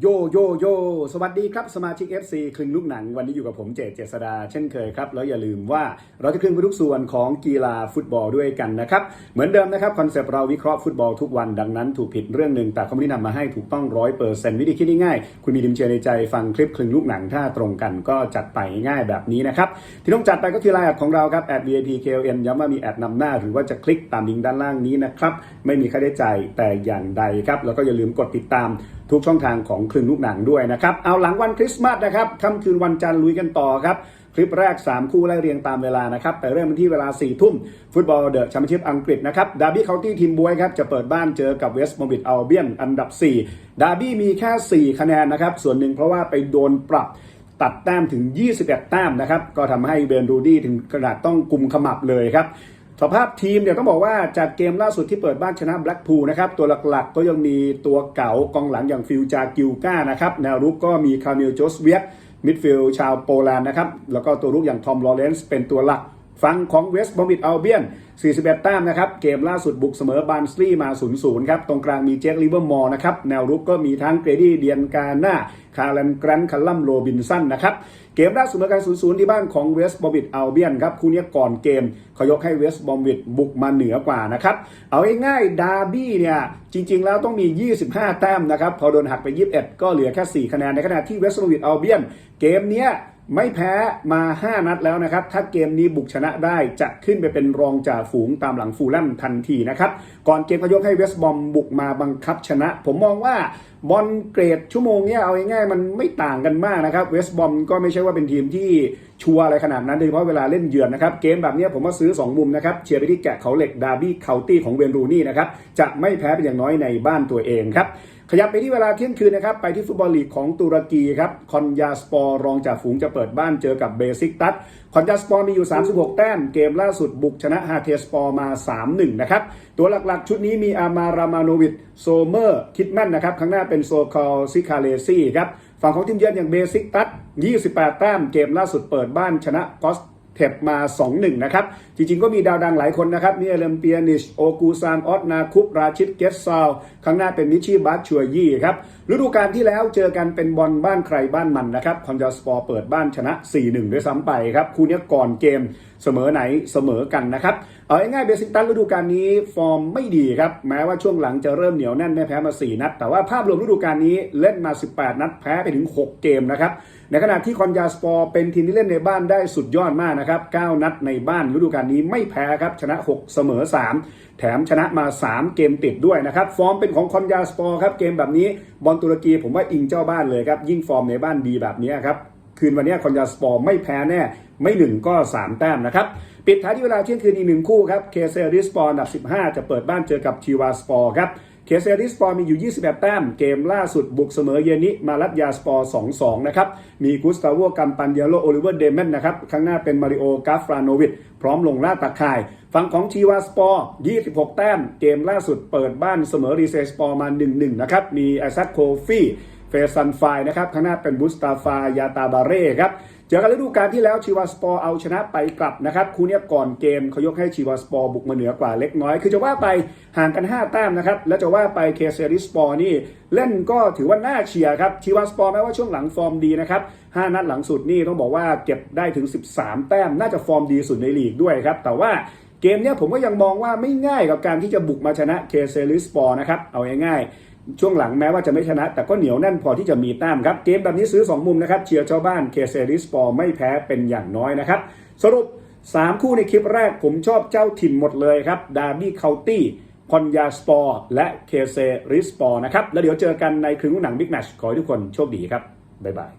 โยโยโยสวัสดีครับ สมาชิก FC คลึงลูกหนัง วันนี้อยู่กับผมเจตเจษดาเช่นเคยครับ แล้วอย่าลืมว่าเราจะคลึงไปทุกส่วนของกีฬาฟุตบอลด้วยกันนะครับ เหมือนเดิมนะครับ คอนเซปต์เราวิเคราะห์ฟุตบอลทุกวันดังนั้นถูกผิดเรื่องหนึ่งแต่เขาไม่ได้นำมาให้ถูกต้องร้อยเปอร์เซ็นต์วิธีคิดง่ายๆคุณมีดิมเชียร์ในใจฟังคลิปคลึงลูกหนังถ้าตรงกันก็จัดไปง่ายแบบนี้นะครับที่ต้องจัดไปก็คือไลน์แอดของเราครับ at VIP KLN ย้ำว่ามีแอดนำหน้า หรือว่าจะคลิกตามลิงก์ด้านล่างนี้นะครับไม่มีค่าใช้จ่ายแต่อย่างใดครับแล้วก็อย่าลืมกดติดตาม ทุกช่องทางของคลึงลูกหนังด้วยนะครับ เอาหลังวันคริสต์มาสนะครับค่ำคืนวันจันทร์ลุยกันต่อครับ คลิปแรก 3 คู่ไล่เรียงตามเวลานะครับแต่เริ่มกันที่เวลา 4 ทุ่ม ฟุตบอลเดอะแชมเปี้ยนชิพอังกฤษนะครับดาร์บี้เคาน์ตี้ทีมบวยครับ จะเปิดบ้านเจอกับเวสต์มอร์วิดอัลเบียนอันดับ 4 ดาร์บี้มีแค่ 4 คะแนนนะครับ ส่วนหนึ่งเพราะว่าไปโดนปรับตัดแต้มถึง 21 แต้มนะครับ ก็ทำให้เบนรูดี้ถึงกระดาษต้องกุมขมับเลยครับ สภาพทีมเนี่ยต้องบอกว่าจากเกมล่าสุดที่เปิดบ้านชนะแบล็กพูลนะครับตัวหลักๆก็ยังมีตัวเก่ากองหลังอย่างฟิลจากิลก้านะครับแนวรุกก็มีคามิลโจสเวียกมิดฟิลด์ชาวโปแลนด์นะครับแล้วก็ตัวรุกอย่างทอมลอเรนซ์เป็นตัวหลัก ฝั่งของเวสต์บอมิดอัลเบียน 41 แต้มนะครับ เกมล่าสุดบุกเสมอบาร์นสลีย์มา 0-0 ครับ ตรงกลางมีเจคลิเวอร์มอร์นะครับ แนวรุกก็มีทั้งเกรดี้เดียนกาน่าคาร์เลนกรันคัลลัมโรบินสันนะครับ เกมล่าสุดเมื่อกัน0-0 ที่บ้านของเวสต์บอมิดอัลเบียนครับ คู่นี้ก่อนเกมเขายกให้เวสต์บอมิดบุกมาเหนือกว่านะครับ เอาง่ายๆ ดาร์บี้เนี่ยจริง ๆ แล้วต้องมี 25 แต้มนะครับ พอโดนหักไป 21 ก็เหลือแค่ 4 คะแนน ในขณะที่เวสต์บอมิดอัลเบียน เกมเนี้ย ไม่แพ้มา 5 นัดแล้วนะครับ ถ้าเกมนี้บุกชนะได้จะขึ้นไปเป็นรองจ่าฝูงตามหลังฟูลแลมทันทีนะครับ ก่อนเกมก็ยกให้เวสต์บอมบุกมาบังคับชนะ ผมมองว่าบอลเกรดชั่วโมงเนี้ยเอาง่ายๆมันไม่ต่างกันมากนะครับ เวสต์บอมก็ไม่ใช่ว่าเป็นทีมที่ชัวร์อะไรขนาดนั้นโดยเฉพาะเวลาเล่นเยือนนะครับ เกมแบบนี้ผมว่าซื้อ 2 มุมนะครับ เชียร์ไปที่แกะเขาเหล็กดาร์บี้เคาน์ตี้ของเวนรูนี่นะครับจะไม่แพ้เป็นอย่างน้อยในบ้านตัวเองครับ ขยับไปที่เวลาเที่ยงคืนนะครับ ไปที่ฟุตบอลลีกของตุรกีครับ คอนยาสปอร์รองจากฝูงจะเปิดบ้านเจอกับเบซิกตัส คอนยาสปอร์มีอยู่ 36 แต้ม เกมล่าสุดบุกชนะฮาเทสปอร์มา 3-1 นะครับ ตัวหลักๆ ชุดนี้มีอามารามาโนวิดโซเมอร์คิดแมนนะครับ ข้างหน้าเป็นโซคอลซิคาเลซี่ครับ ฝั่งของทีมเยือนอย่างเบซิกตัส 28 แต้ม เกมล่าสุดเปิดบ้านชนะกอส เทปมา 2-1 นะครับ จริงๆ ก็มีดาวดังหลายคนนะครับมีเอเลมเปียนิช โอกูซานออสนาคุป ราชิตเกสซาวข้างหน้าเป็นมิชชีบัตชัวยี่ครับ ฤดูกาลที่แล้วเจอกันเป็นบอลบ้านใครบ้านมันนะครับคอนจาสปอร์เปิดบ้านชนะ 4-1 ด้วยซ้ำไปครับ คู่นี้ก่อนเกมเสมอไหนเสมอกันนะครับ เอาง่ายๆเบสิกตันฤดูกาลนี้ฟอร์มไม่ดีครับ แม้ว่าช่วงหลังจะเริ่มเหนียวแน่นไม่แพ้มา 4 นัด แต่ว่าภาพรวมฤดูกาลนี้เล่นมา 18 นัดแพ้ไปถึง 6 เกมนะครับ ในขณะที่คอนยาสปอร์เป็นทีมที่เล่นในบ้านได้สุดยอดมากนะครับครับ 9 นัดในบ้านฤดูกาลนี้ไม่แพ้ครับ ชนะ 6 เสมอ 3 แถมชนะมา 3 เกมติดด้วยนะครับ ฟอร์มเป็นของคอนยาสปอร์ครับ เกมแบบนี้บอลตุรกีผมว่าอิงเจ้าบ้านเลยครับ ยิ่งฟอร์มในบ้านดีแบบนี้ครับ คืนวันนี้คอนยาสปอร์ไม่แพ้แน่ไม่หนึ่งก็ 3 แต้มนะครับ ปิดท้ายที่เวลาเที่ยงคืนอีกหนึ่งคู่ครับเคเซริสปอร์อันดับ 15 จะเปิดบ้านเจอกับทีวาสปอร์ครับ เคเซริสปอร์มีอยู่ 21 แต้ม เกมล่าสุดบุกเสมอเยนิมาลัตยาสปอร์ 2-2 นะครับ มีกุสตาโวกัมปันเยโลโอลิเวอร์เดเมนนะครับ ข้างหน้าเป็นมาริโอกาฟรานโนวิชพร้อมลงล่าตะข่าย ฝั่งของทีวาสปอร์ 26 แต้ม เกมล่าสุดเปิดบ้านเสมอรีเซสปอร์มา 1-1 นะครับ มีไอซัคโคฟี่เฟซันไฟนะครับ ข้างหน้าเป็นบุสตาฟายาตาบาเร่ครับ เจอกันฤดูกาลที่แล้วชีวาสปอร์เอาชนะไปกลับนะครับคู่เนี้ยก่อนเกมเขายกให้ชีวาสปอร์บุกมาเหนือกว่าเล็กน้อย คือจะว่าไปห่างกัน 5 แต้มนะครับแล้วจะว่าไปเคเซริสปอร์นี่เล่นก็ถือว่าน่าเชียร์ครับชีวาสปอร์แม้ว่าช่วงหลังฟอร์มดีนะครับ5นัดหลังสุดนี่ต้องบอกว่าเก็บได้ถึง 13 แต้มน่าจะฟอร์มดีสุดในลีกด้วยครับแต่ว่าเกมเนี้ยผมก็ยังมองว่าไม่ง่ายกับการที่จะบุกมาชนะเคเซริสปอร์นะครับเอาง่าย ช่วงหลังแม้ว่าจะไม่ชนะ แต่ก็เหนียวแน่นพอที่จะมีแต้มครับ เกมแบบนี้ซื้อ 2 มุมนะครับ เชียร์เจ้าบ้านเคเซริสปอร์ไม่แพ้เป็นอย่างน้อยนะครับ สรุป 3 คู่ในคลิปแรกผมชอบเจ้าถิ่นหมดเลยครับดาร์บี้เคาน์ตี้คอนยาสปอร์และเคเซริสปอร์นะครับ แล้วเดี๋ยวเจอกันในครึ่งหนังบิ๊กแมชขอให้ทุกคนโชคดีครับ บ๊ายบาย